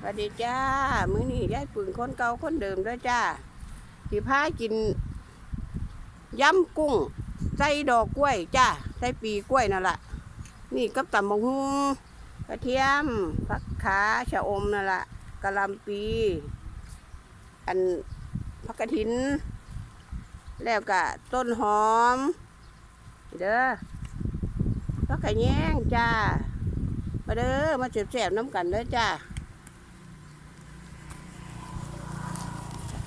สวัสดีจ้า มื้อนี้ยายปึงคนเก่าคนเดิมด้วยจ้าสิพากินยำกุ้งใส่ดอกกล้วยจ้าใส่ปีกล้วยนั่นแหละนี่กับตำมะฮุงกระเทียมผักขาชะอมนั่นแหละกะหลำปี อันผักกระถิน แล้วก็ต้นหอม เด้อผักกระแยงจ้ามาเด้อมาเจ็บแสบๆน้ำกันเด้อจ้า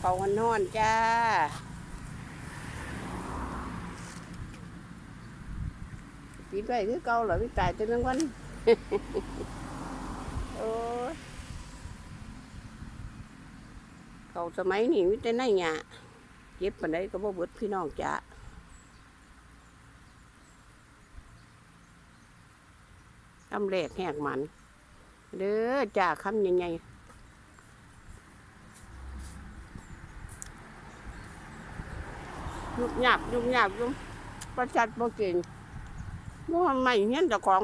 เป่าวันนอนจ้าปีนไปคือเก่าเหรอพี่ตายตัวนึงวันโอ้ยเขาสมัยนี้มิแต่ไหนหยเจ็บปานใดก็บ่เบิดพี่น้องจ้าคำแรกแหกมันเด้อจ้าคำยังไง ยุบหยาบยุบหยาบยุบประจัดบ่เก่งว่าไม่เงี้ยเจ้าของ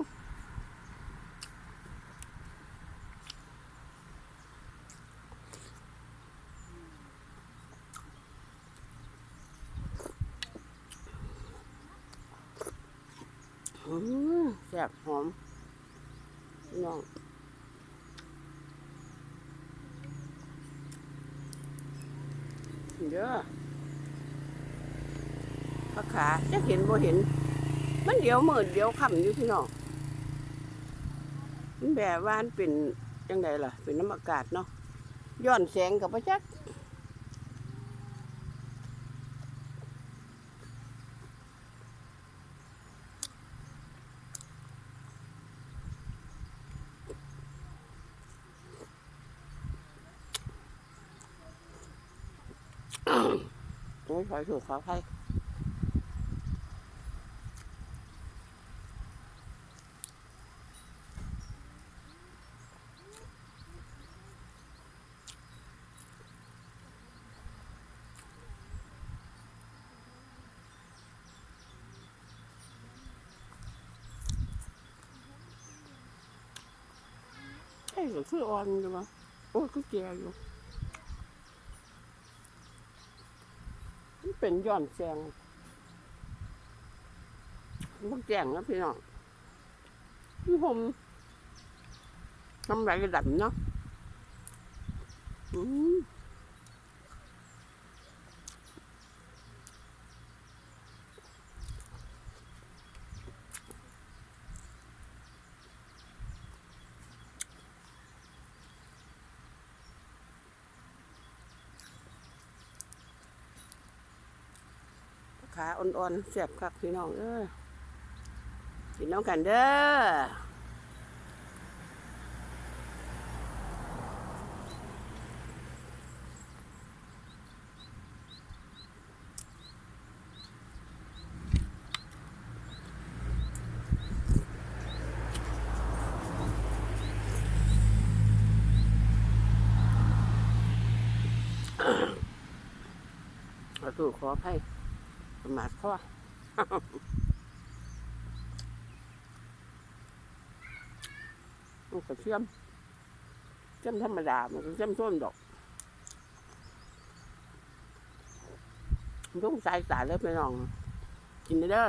อืมแซ่บหอมพี่น้องเด้อ ปลาขาจะเห็นบ่เห็น มันเดี๋ยวมืดเดี๋ยวค่ำอยู่พี่นองมันแบบว่านเป็นจังไดล่ะ เป็นน้ำอากาศเนาะย้อนแสงกับประจักโอ้ยขอถู ก็คืออ่อนอยู่วะโอ้ยคือแก่อยู่มันเป็นย้อนแจงมันแจงนะพี่น้องพี่ผมทำไรกระดับเนาะอืมขา อ่อนๆแสบคักพี่น้องเอ้ยกินน้องกันเด้อขอถูกขออภัย เขาทข้อมันก็เชื่อมเชื่อมธรรมดา มันก็เชื่อมส้นดอกมันต้องสายสารเลยไปน้อง กินเด้อ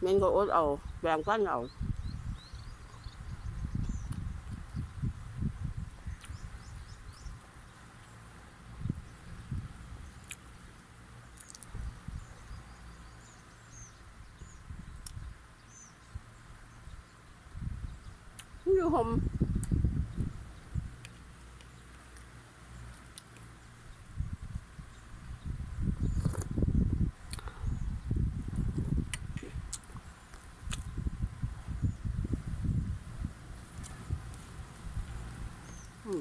เมนก็อดเอาแบ่งกันเอา อยู่ห่มอืม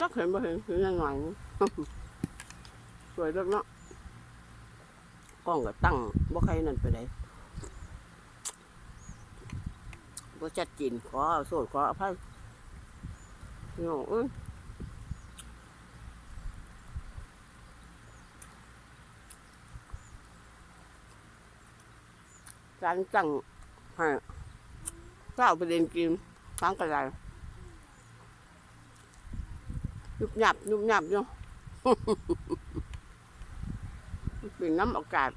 จักเห็นบ่เห็นเห็นยังไงสวยเลิกเนาะกล้องก็ตั้งบ่ใครนั่นไปไหน บ่ชัดเจนขอโทษขออภัยพี่น้องเอ้ยการตั้งให้ก็เอาไปเล่นกินฟังกันไรยุบหยับยุบหยับอยู่มันเป็นน้ำอากาศ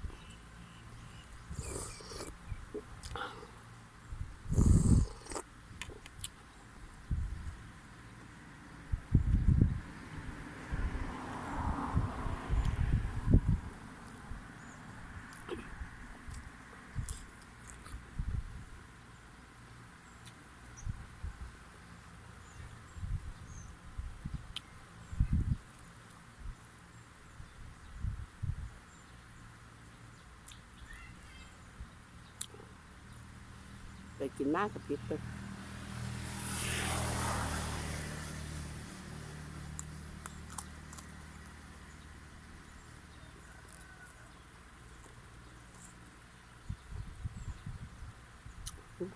กินมากกับพิษไป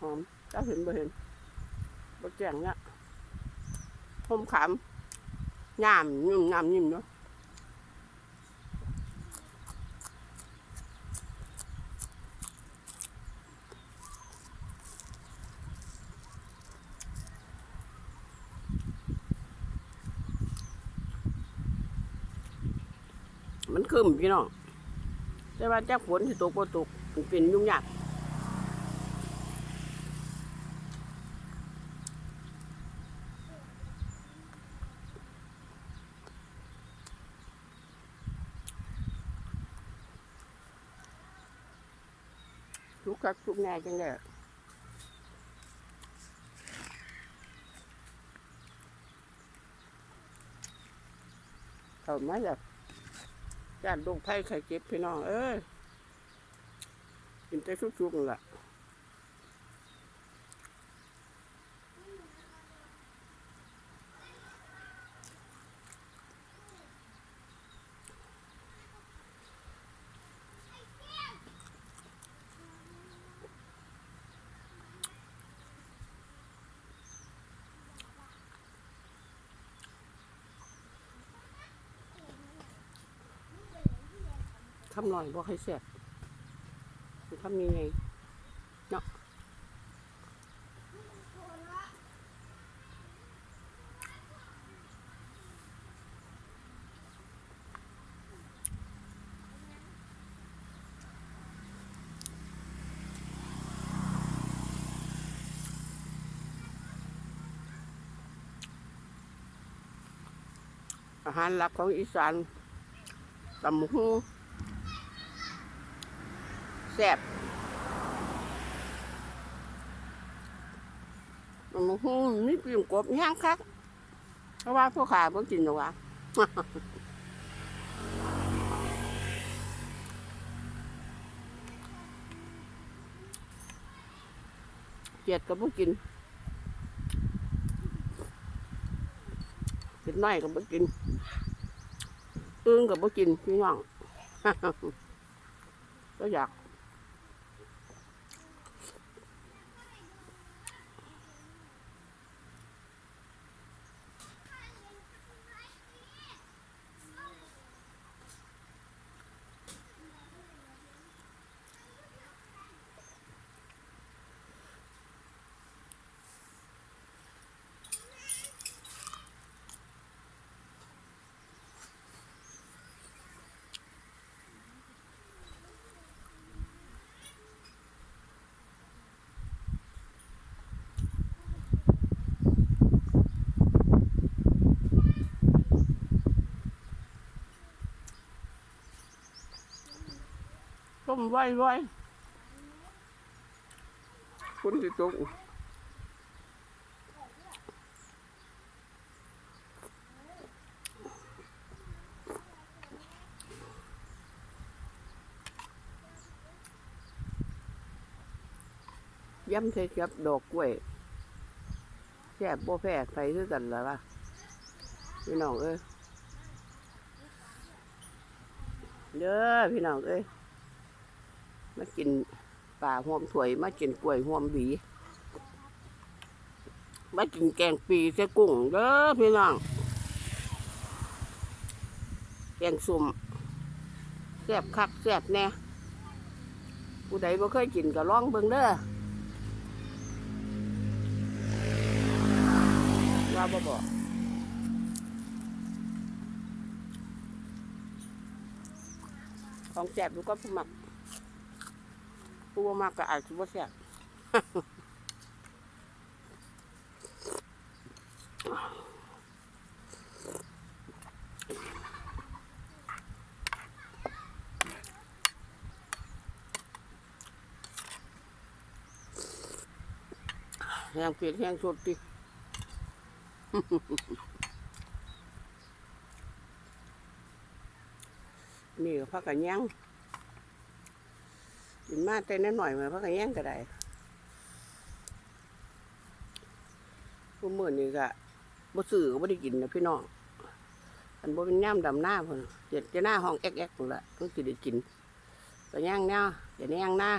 หอมเจ้าเห็นบ่เห็นบ่แจ้งเนี่ยหอมขามยามยุ่มยามยิ้มเนาะ มันคืมพี่น้อง แต่ว่าจากฝนที่ตกบ่ตกเป็นยุ่งยากทุกคักทุกแน่จังเลยเข้ามาแล้ว ญาติลูกไผ่ไข่เก็บพี่น้อง เอ้ยกินแต่ชุกๆนั่นล่ะำหน่อยบอกให้แซ่บสิคำนี้ไงเนาะอาหารหลักของอีสานตำหู ซ่บมันหูนี่ปิ่มกบย่างคักเพราะว่าพวกขาเพิ่งกินหรอวะเจ็ดก็บ่กินกินน้อยก็บ่กินอึ้งก็บ่กินพี่น้องก็อยาก ไว้ไว้คุณสิตกย้ำใส่กับดอกกล้วยแซ่บบ่แพ้ใครคือกันล่ะวะพี่น้องเอ้ยเด้อพี่น้องเอ้ย มากินปลาห่วมถวย มากินกล้วยห่วมบีมากินแกงปีใส่กุ้งเด้อพี่น้อง แกงสุ่มแซ่บคักแซ่บแน่ผู้ใดบ่เคยกินก็ลองเบิ่งเด้อบ่บอกของแสบดูก็ผู้มัก ผู้บ่มักก็อาจจะบ่แสบแห้งเปียกแห้งสดตินี่ก็พักกันย่าง มาแต่นหน่อยมาพักแย่งก็ได้ผู้มื่อนี่ก็บ่ซื้อก็บ่ได้กินนะพี่น้องอันบ่เป็นย่ำดำหน้าพุ่นเจ็ดจะหน้าห้องแอ๊กๆพุ่นละเพิ่งสิได้กินก็ย่างเนาะอย่าย่างหน้า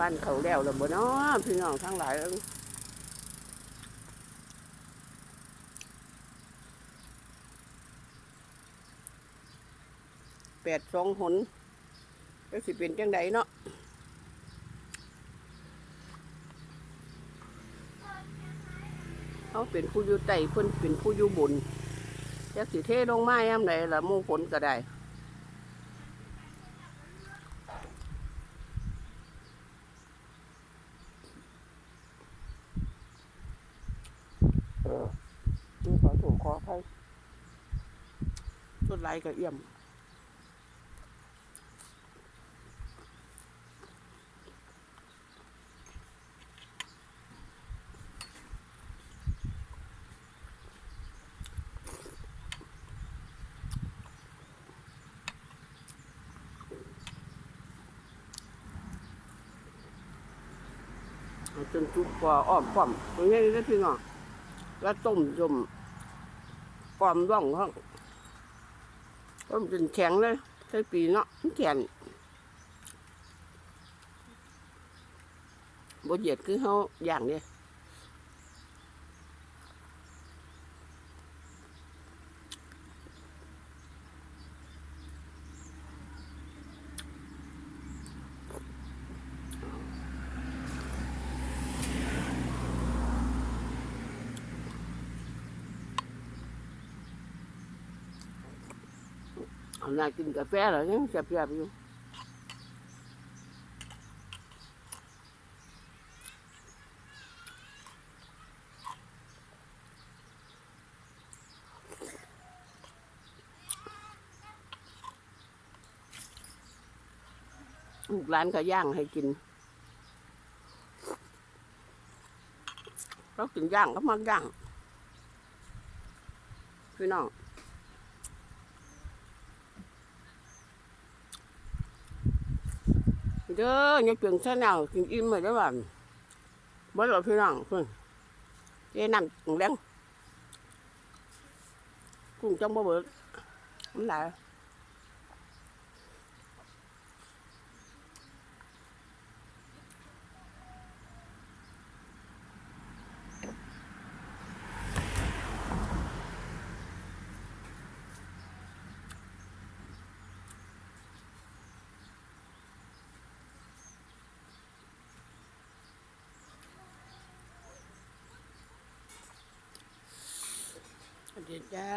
วันเขาแล้วแล้วบ่เนาะพี่น้องทั้งหลายแปดสองหนก็สิเป็นจังใดเนาะเขาเป็นผู้อยู่ใต้เพิ่นเป็นผู้อยู่บนจักสิเทลงมายามใดละหมู่ฝนก็ได้ นี่ขอถูกขอใครชุดลายกับเอี่ยมจนจุกกว่าอ้อมป้อมตรงนี้ได้พี่น้องแล้วต้มจมป้อมร่องห้อง ก็มจนแข็งเลยใช้ปีเนาะมันแข็งบ่เหยียดคือเขาอย่างเนี้ย น่ากินกาแฟเหรอยังแซ่บๆอยู่ลูกร้านก็ย่างให้กินเรากินย่างก็มักย่างพี่น้อง เด้ออย่าเปลี่ยนเส้นเอากินอิ่มเลยได้อบ่าบ่หลอพี่น้องเพิ่นเจ๊น้ำกุ้งแดงกุ้งจังบ่เบิดมันหลาย ดจ้า